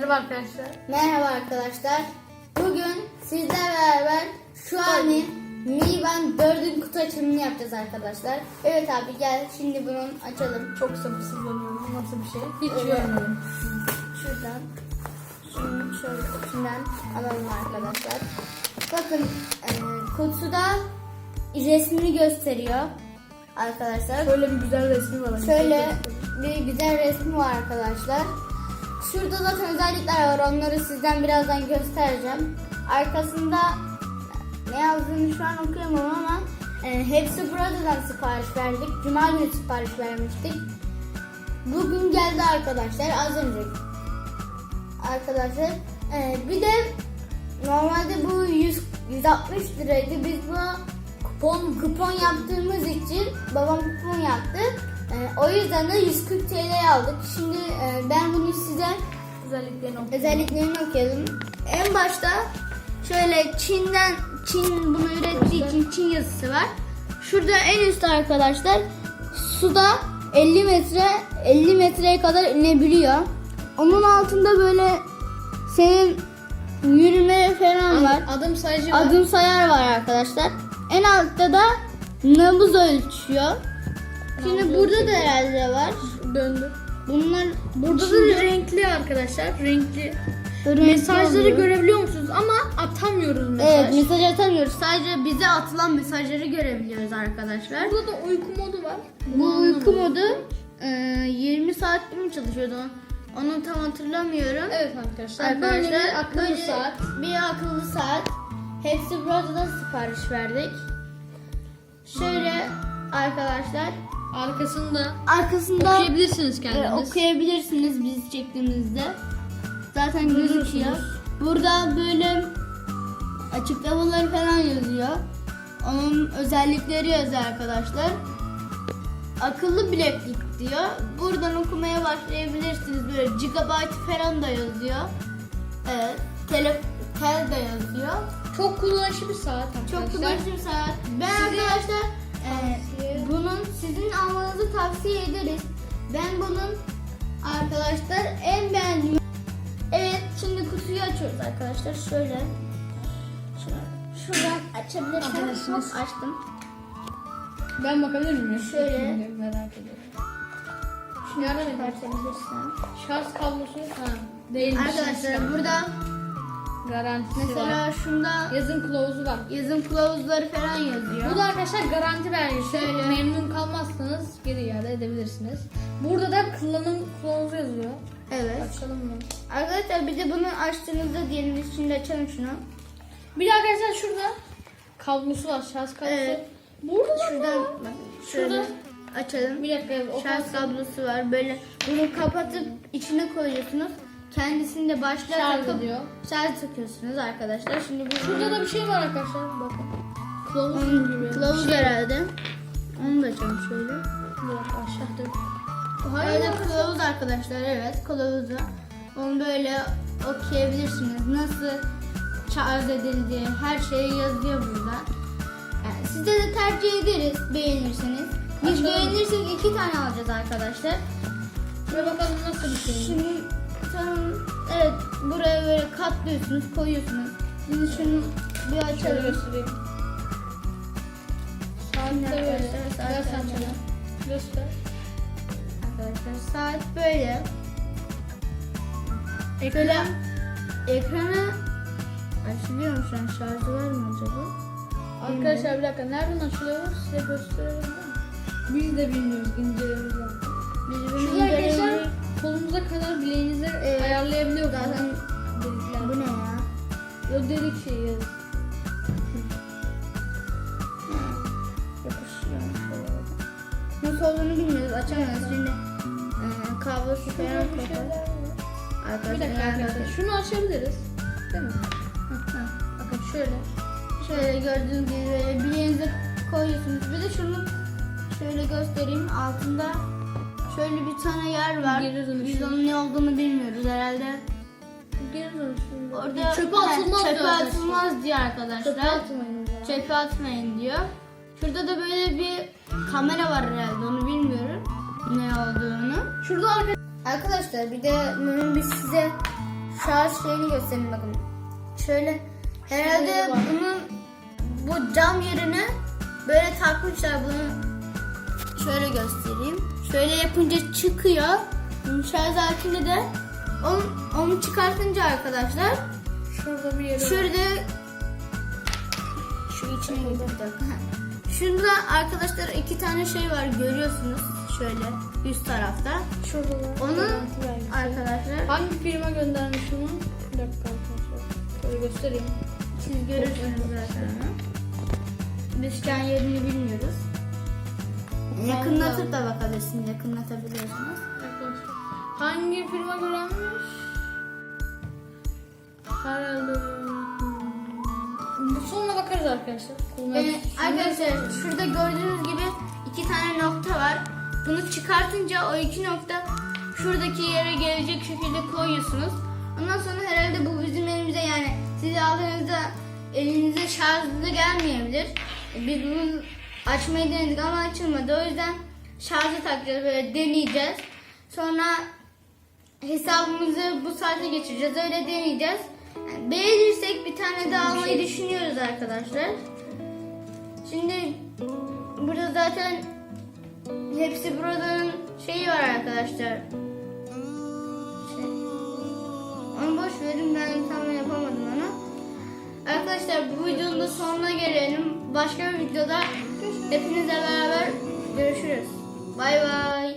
Merhaba arkadaşlar. Merhaba arkadaşlar. Bugün sizlerle beraber şu anın Mi Band 4'ün kutu açılımını yapacağız arkadaşlar. Evet abi gel şimdi bunun açalım. Çok sabırsızlanıyorum. Nasıl bir şey? Hiç Evet. görmedim. Şuradan. Şunu şöyle içinden alalım arkadaşlar. Bakın e, kutuda resmini gösteriyor arkadaşlar. Şöyle bir güzel resmi var. Şöyle bir güzel resmi var arkadaşlar. Şurada zaten özellikler var. Onları sizden birazdan göstereceğim. Arkasında ne yazdığını şu an okuyamam ama e, hepsi buradan sipariş verdik. Cuma günü sipariş vermiştik. Bugün geldi arkadaşlar az önce. Arkadaşlar e, bir de normalde bu 100, 160 liraydı. Biz bu kupon kupon yaptığımız için babam kupon yaptı. E, o yüzden de 140 TL aldık. Şimdi e, ben bunu size özelliklerini okuyalım. En başta şöyle Çin'den Çin bunu ürettiği için Çin yazısı var. Şurada en üstte arkadaşlar suda 50 metre 50 metreye kadar inebiliyor. Onun altında böyle senin yürüme falan var. Adım sayıcı var. Adım sayar var arkadaşlar. En altta da nabız ölçüyor. Şimdi burada da herhalde var. Döndü. Bunlar Burada Şimdi- da renkli arkadaşlar. Renkli. Renkli Mesajları oluyor. görebiliyor musunuz? Ama atamıyoruz mesaj. Evet mesaj atamıyoruz. Sadece bize atılan mesajları görebiliyoruz arkadaşlar. Burada da uyku modu var. Bu uyku modu e, 20 saat mi çalışıyordu? Onu tam hatırlamıyorum. Evet arkadaşlar. Arkadaşlar Böyle bir akıllı böyle saat. Bir akıllı saat. Hepsi burada da sipariş verdik. Şöyle arkadaşlar Arkasında arkasında okuyabilirsiniz e, kendiniz. okuyabilirsiniz biz çektiğimizde. Zaten gözüküyor. Burada böyle açıklamaları falan yazıyor. Onun özellikleri yazıyor arkadaşlar. Akıllı bileklik diyor. Buradan okumaya başlayabilirsiniz. Böyle gigabyte falan da yazıyor. Evet. Tele, tel de yazıyor. Çok kullanışlı bir saat arkadaşlar. Çok kullanışlı bir saat. Ben Size arkadaşlar e, tavsiye- bunun sizin almanızı tavsiye ederiz. Ben bunun arkadaşlar en beğendiğim. Evet şimdi kutuyu açıyoruz arkadaşlar. Şöyle. Şuradan. Açabilirsiniz. Hop, açtım. Ben bakabilir miyim? Şöyle. Merak ediyorum. Şunu. Çıkartabilirsem. Şarj kablosu ha, değil. Arkadaşlar burada garantisi var. mesela şunda Yazın kılavuzu var. yazım kılavuzları falan yazıyor. Bu da arkadaşlar garanti belgesi. Şöyle. Memnun kalmazsanız geri iade edebilirsiniz. Burada da kullanım kılavuzu yazıyor. Evet. Açalım mı? Arkadaşlar bir de bunu açtığınızda diyelim biz şimdi açalım şunu. Bir de arkadaşlar şurada kablosu var. Şarj kablosu. Evet. Burada da Şuradan var. bak, şöyle Şurada. açalım. Bir dakika. O Şarj kablosu var. Böyle bunu kapatıp içine koyuyorsunuz. Kendisini de başla Şarj takıp ediyor. şarj takıyorsunuz arkadaşlar. Şimdi bu Şurada da bir şey var arkadaşlar. Bakın. Kılavuz gibi. kılavuz şey. herhalde. Onu da açalım şöyle. Dakika aşağıda. Öyle kılavuz arkadaşlar evet kılavuzu. Onu böyle okuyabilirsiniz. Nasıl şarj edildiği her şey yazıyor burada. Yani size de tercih ederiz beğenirseniz. Biz beğenirsek iki tane alacağız arkadaşlar. Şuraya bakalım nasıl bir şey. Şimdi tamam evet buraya böyle katlıyorsunuz koyuyorsunuz. Şimdi şunu bir açalım. göstereyim. Saatte böyle. arkadaşlar saat Biraz açalım. açalım. Göster. Arkadaşlar saat böyle. Ekran. Böyle ekrana açılıyor mu şu an şarjı var mı acaba? Arkadaşlar bir dakika nereden açılıyor? Size gösterelim? Biz de bilmiyoruz incelememiz lazım. Biz bunu bileğinize Evet. ayarlayabiliyoruz. Zaten delikler. bu ne ya? O delik şeyi yaz. Yapışıyor. Nasıl olduğunu bilmiyoruz. Açamıyoruz. Şimdi e, kablosu falan Şurada bir. Bir dakika arkadaşlar. Şunu açabiliriz. Değil mi? Bakın şöyle. Şöyle gördüğünüz gibi böyle bileğinize koyuyorsunuz. Bir de şunu şöyle göstereyim. Altında şöyle bir tane yer var. Geri dönüşüm. Biz onun ne olduğunu bilmiyoruz herhalde. Geri dönüşüm. Orada çöpe atılmaz Çöpe diyor atılmaz diyor arkadaşlar. Çöpe atmayın. ya. Çöpe atmayın diyor. Şurada da böyle bir kamera var herhalde onu bilmiyorum ne olduğunu. Şurada arkadaşlar Arkadaşlar bir de biz size şarj şeyini göstereyim bakın. Şöyle herhalde bunun bu cam yerine böyle takmışlar bunu. Şöyle göstereyim. Şöyle yapınca çıkıyor. Şarj aletinde de onu, onu çıkartınca arkadaşlar Şurada bir yere. Şurada şu içine bir dakika. Şurada arkadaşlar iki tane şey var görüyorsunuz şöyle üst tarafta. Şurada var. Onu arkadaşlar Hangi firma göndermiş bunu? Bir dakika arkadaşlar. Şöyle göstereyim. siz görürsünüz zaten onu. Biz kendi yerini bilmiyoruz. Yakınlatıp da bakabilirsiniz, yakınlatabiliyorsunuz. Hangi firma göndermiş? Herhalde. Hmm. Bu sonuna bakarız arkadaşlar. Ee, arkadaşlar şurada gördüğünüz gibi iki tane nokta var. Bunu çıkartınca o iki nokta şuradaki yere gelecek şekilde koyuyorsunuz. Ondan sonra herhalde bu bizim elimize yani siz aldığınızda elinize şarjlı gelmeyebilir. Biz bunu açmayı denedik ama açılmadı. O yüzden şarjı takacağız böyle deneyeceğiz. Sonra hesabımızı bu saate geçireceğiz. Öyle deneyeceğiz. Yani beğenirsek bir tane daha almayı düşünüyoruz arkadaşlar. Şimdi burada zaten hepsi buradanın şeyi var arkadaşlar. Şey. Onu boş verin ben tam yapamadım onu. Arkadaşlar bu videonun da sonuna gelelim. Başka bir videoda hepinizle beraber görüşürüz. Bay bay.